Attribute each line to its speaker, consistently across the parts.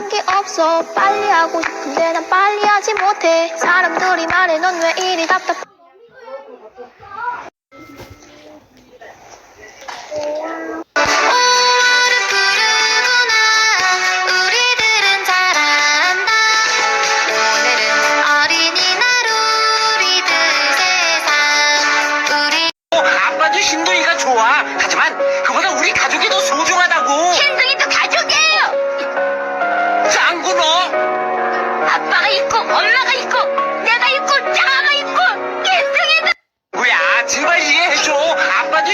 Speaker 1: 잘하는 게 없어. 빨리 하고 싶은데 난 빨리 하지 못해. 사람들이 말해 넌 왜 이리 답답 우리들은 잘한다. 오늘은 어린이날 우리들 세상. 우리
Speaker 2: 아빠도 흰둥이가 좋아. 하지만 그보다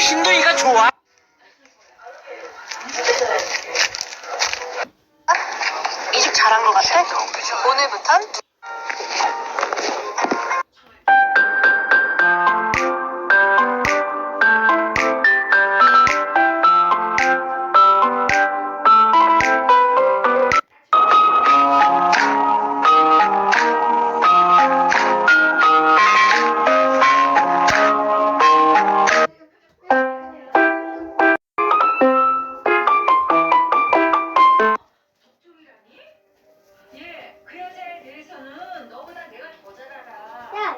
Speaker 1: 흰둥이가
Speaker 2: 좋아.
Speaker 3: 이 집 잘한 것 같아? 오늘부턴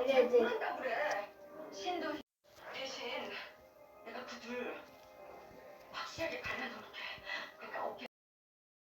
Speaker 4: 이제 이제 그래. 신도 대신 내가 그둘
Speaker 5: 확실하게
Speaker 4: 갈라놓을